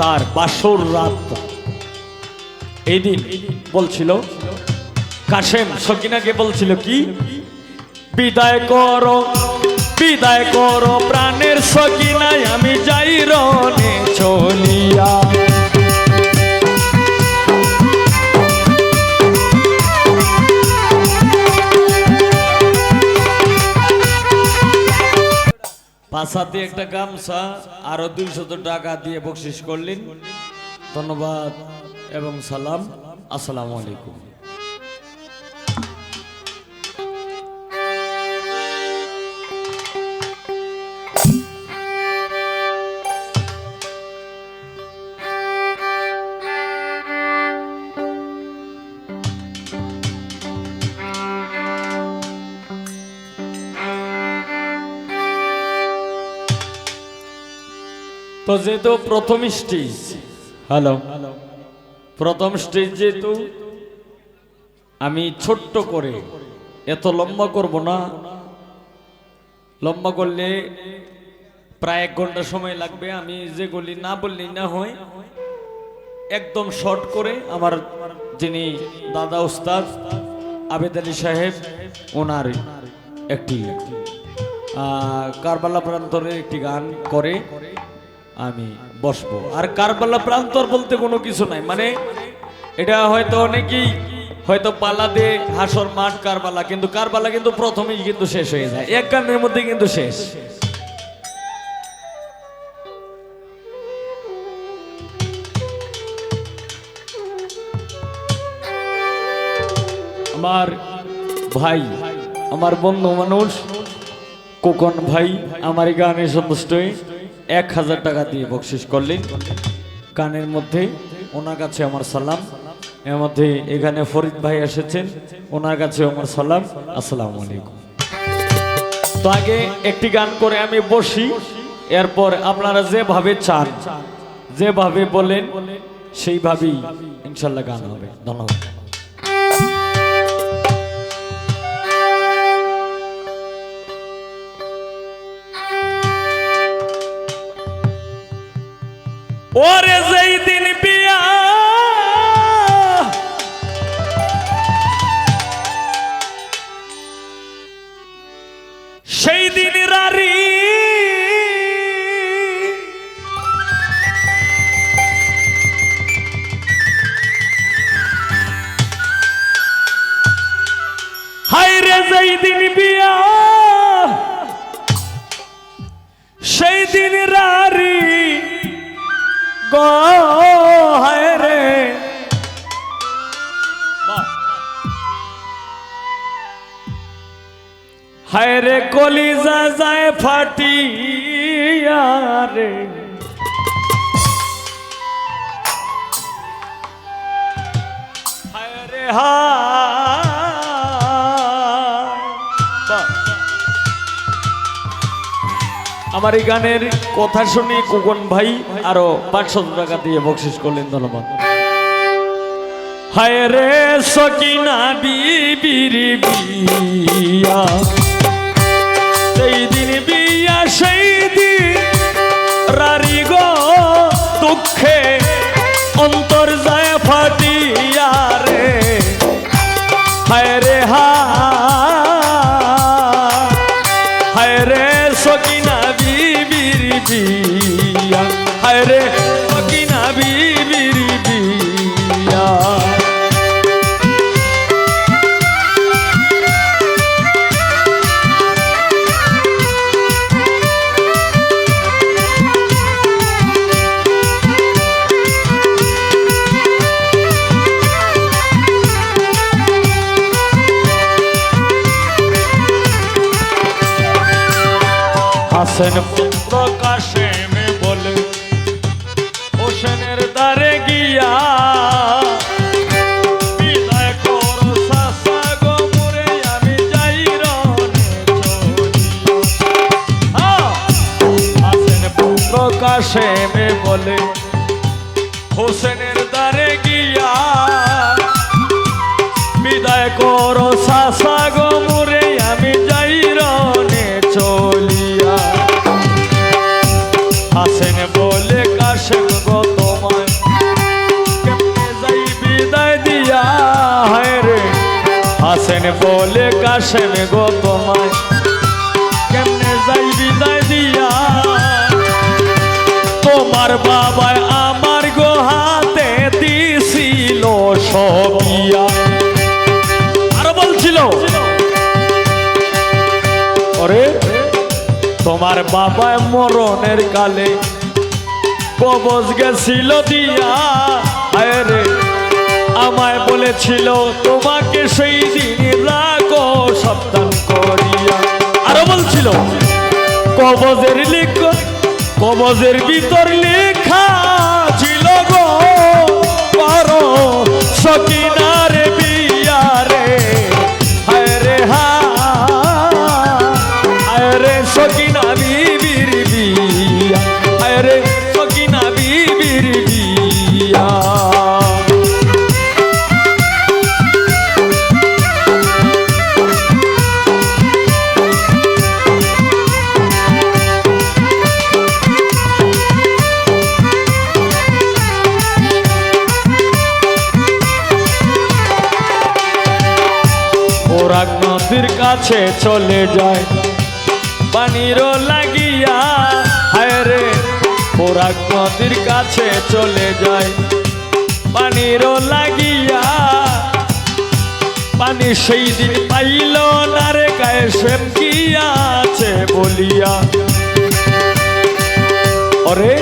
তার বাসর রাত। এই দিন বলছিল, কাশেম সকিনাকে বলছিল কি, বিদায় করো বিদায় করো প্রাণের সকিনায়, আমি যাই রনে চলিয়া। পাশাতে একটা গামছা আরও দুইশত টাকা দিয়ে বকশিস করলেন। ধন্যবাদ এবং সালাম। আসসালামু আলাইকুম। তো যেহেতু প্রথম স্টেজ হ্যালো। প্রথম স্টেজ যেহেতু আমি ছোট্ট করে এত লম্বা করব না। লম্বা করলে প্রায় এক ঘণ্টা সময় লাগবে আমি যেগুলি না বললেই না হয় একদম শর্ট করে আমার যিনি দাদা উস্তাদ আবেদ আলী সাহেব ওনার একটি কারবালা প্রান্তরের একটি গান করে। আমি বসবো। আর কারবালা প্রান্তর বলতে কোনো কিছু নাই। মানে এটা হয়তো অনেকেই হয়তো পালা দে হাসর মাঠ কারবালা, কিন্তু কারবালা কিন্তু প্রথমেই কিন্তু শেষ হয়ে যায়। এক গানের মধ্যে কিন্তু শেষ। আমার ভাই, আমার বন্ধু মানুষ, কোকন ভাই, আমার গানে সন্তুষ্ট এক হাজার টাকা দিয়ে বকশিস করলেন। কানের মধ্যে ওনার কাছে আমার সালাম। এর মধ্যে এখানে ফরিদ ভাই এসেছেন। ওনার কাছে আমার সালাম। আসসালামু আলাইকুম। তো আগে একটি গান করে আমি বসি। এরপর আপনারা যেভাবে চান, যেভাবে বলেন, সেইভাবেই ইনশাল্লাহ গান হবে। ধন্যবাদ। ওরে যেই দিন বিয়া গো হায় রে হায় রে কলিজা যায় ফাটিয়া রে হায় রে হায় আমার এই গানের কথা শুনে কুকন ভাই আরও পাঁচশো টাকা দিয়ে বকশিস করলেন, ধন্যবাদ। হায় রে সকিনা বিবির বিয়া, সেই দিন বিয়া, সেই দিন রারি গো দুঃখে অন্তর যায় ফাটিয়া রে। হায় রে হা মোরে, আমি যাই রনে চলিয়া। হ্যাঁ, হাসেন পুত্র কাশেমে বলে হোসেনের দ্বারে গিয়া বিদায় করো সাসা গো আছেন বলে কাশেম গো তোমায়? কেমনে যাই বিদায় দিয়া? তোমার বাবায় আমার গো হাতে দিছিল সবিয়া। আরও বলছিল, ওরে, তোমার বাবায় মরণের কালে কবজ গেছিল দিয়া। আয় রে আমায় বলেছিল, তোমাকে সেই দিন রাখো, সাবধান করিয়া। আরও বলছিল, কবজের লিখ, কবজের ভিতর লেখা ছিল গো, পারো সকিনারে কাছে চলে যায়। পানিরও লাগিয়া, হায় রে ওরাক নদীর কাছে চলে যায়। পানিরও লাগিয়া পানি সেই দিন পাইল না রে, গায়ে সেম কি আছে বলিয়া। অরে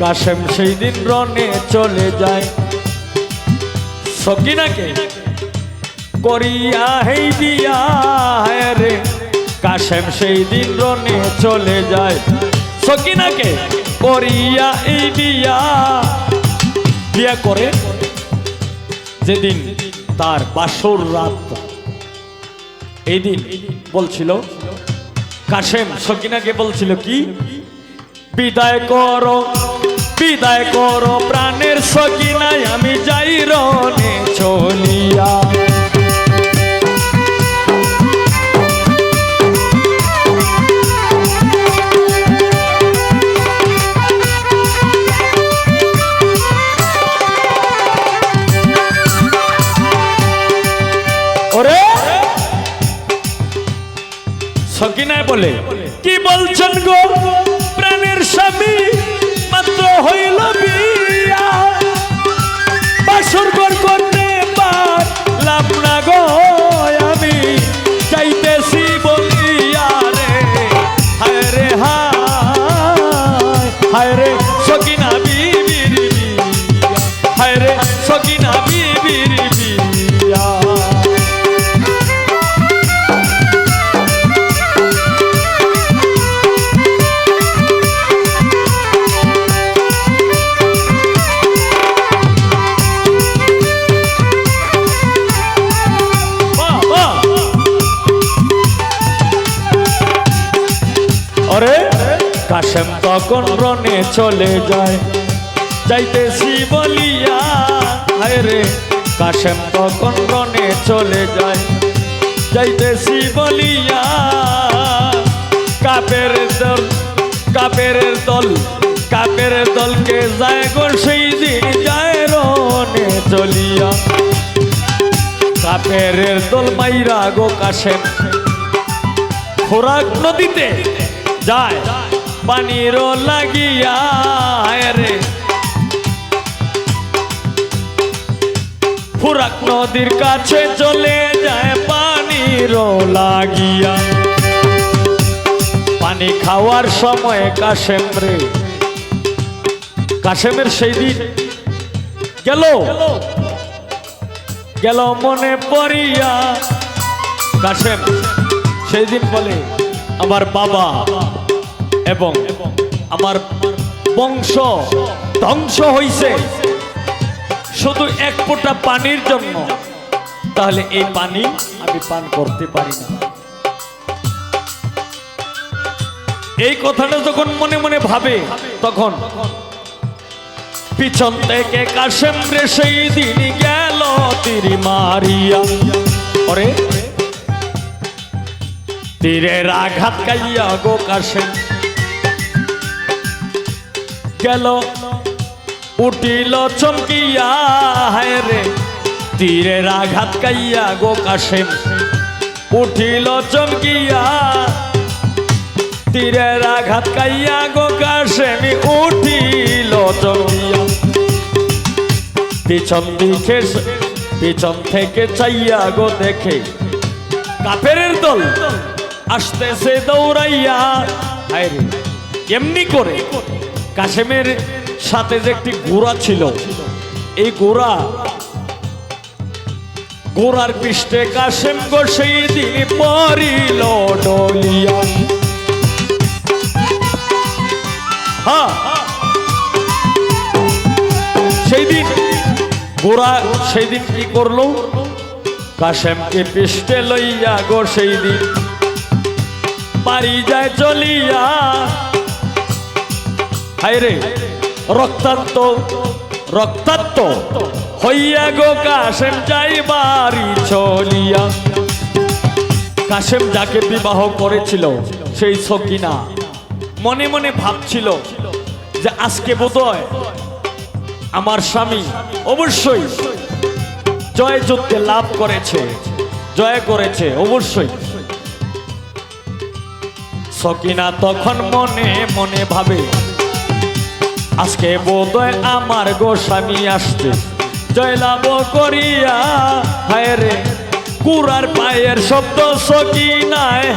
কাশেম সেই দিন রনে চলে যায়। সকিনাকে করিয়া হেই বিয়া রে। কাশেম সেই দিন রনে চলে যায়। সকিনাকে করিয়া এই বিয়া। বিয়া করে যেদিন তার বাসর রাত। এই দিন বলছিল, কাশেম সকিনাকে বলছিল কি? বিদায় করো বিদায় করো প্রাণের সকিনায় আমি বলে কাশেম তখন রনে চলে যায়। যাইতেছি বলিয়া, হায় রে, কাশেম তখন রনে চলে যায়। যাইতেছি বলিয়া, কাপের দল কাপের দল, কাপের দলকে যায় গো, সেই দিন যায় রনে চলিয়া। কাপের দল মাইরা গো, কাশেম। খোরাক নদীতে যায়। পানির লাগিয়া রে। ফুরাক নদীর কাছে চলে যায় পানির লাগিয়া। পানি খাওয়ার সময় কাশেম রে। কাশেমের সেই দিন গেল। গেল মনে পড়িয়া। কাশেম, সেই দিন বলে, আমার বাবা এবং আমার বংশ ধ্বংস হইছে। শুধু এক ফোঁটা পানির জন্য। তাহলে এই পানি আমি পান করতে পারি না। এই কথাটা যখন মনে মনে ভাবে, তখন পিছন থেকে কাশেম রে সেই দিন গেল তিরি মারিয়া। ওরে, তীরের আঘাত কাইয়া গো কাশেম। গেল উঠিল চমকিয়া হায় রে তীরের আঘাত কাইয়া গো কাশেম। উঠিল চমকিয়া তীরের আঘাত কাইয়া গো কাশেম। উঠিল চমকিয়া। পিছন দিকে পিছন থেকে চাইয়া গো দেখে কাপেরের দল আসতেছে দৌড়াইয়া। হায় রে, এমনি করে কাশেমের সাথে যে একটি ঘোড়া ছিল, এই ঘোড়া ঘোড়ার পৃষ্ঠে কাশেম গো সেই দিন পরিল ডলিয়া। হ্যাঁ। সেই দিন গোরা সেই দিন কি করল? কাশেমকে পৃষ্ঠে লইয়া গো সেই দিন বাড়ি যায় চলিয়া। রক্তান্ত রক্তাক্ত হইয়া গো কাশেম যাই বাড়ি চলিয়া। কাশেম যাকে বিবাহ করেছিল, সেই সকিনা মনে মনে ভাবছিল যে আজকে বোধহয় আমার স্বামী অবশ্যই জয় যুদ্ধে লাভ করেছে, জয় করেছে অবশ্যই। সকিনা তখন মনে মনে ভাবে আজকে বোধহয় আমার গো স্বামী আসছে। জয় লাভ করিয়া, হায় রে কুরার পায়ের শব্দ সকিনায়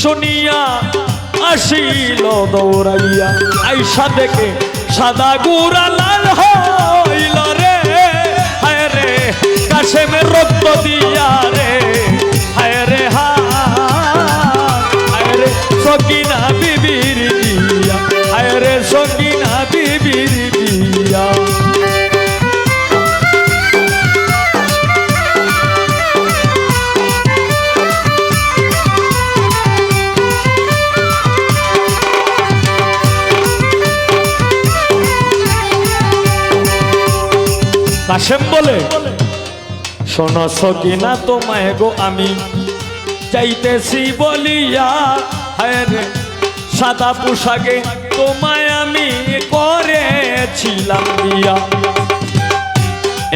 শুনিয়া আসিল দৌড়াইয়া। আইসা দেখে সাদা গুড়া লাল হইল রে। হায় রে, কাশেমের রক্ত দিয়া রে। হায় রে হায় রে, সকিনা বিবির দিয়া সকিনা বিবির দিয়া কাশেম বলে, শোনো সকিনা তোমায় গো আমি চাইতেছি বলিয়া, হায় সাদা পোশাকে তোমায় আমি করেছিলাম বিয়া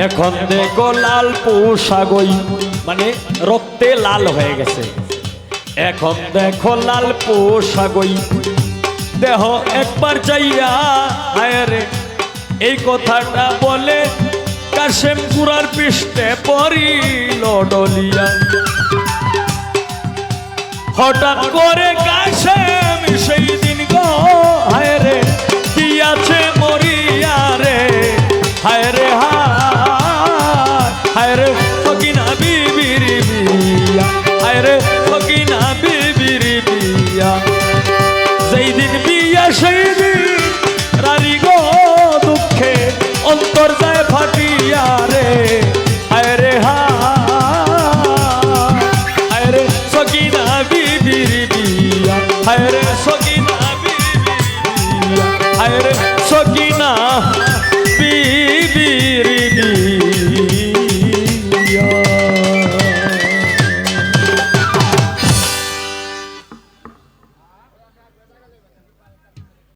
এখন দেখো লাল পোশাকই মানে রক্তে লাল হয়ে গেছে। এখন দেখো লাল পোশাকই দেহ একবার চাইয়া, হায় রে, এই কথাটা বলে কাশেম কুরার পৃষ্ঠে পড়িল ডলিয়া। হঠাৎ করে কাশেম হায় রে হায় রে ফকিনা বিবির বিয়া, হায় রে ফকিনা বিবির বিয়া। যেই দিন বিয়া সেই দিন রানী গো দুঃখে অন্তর যায়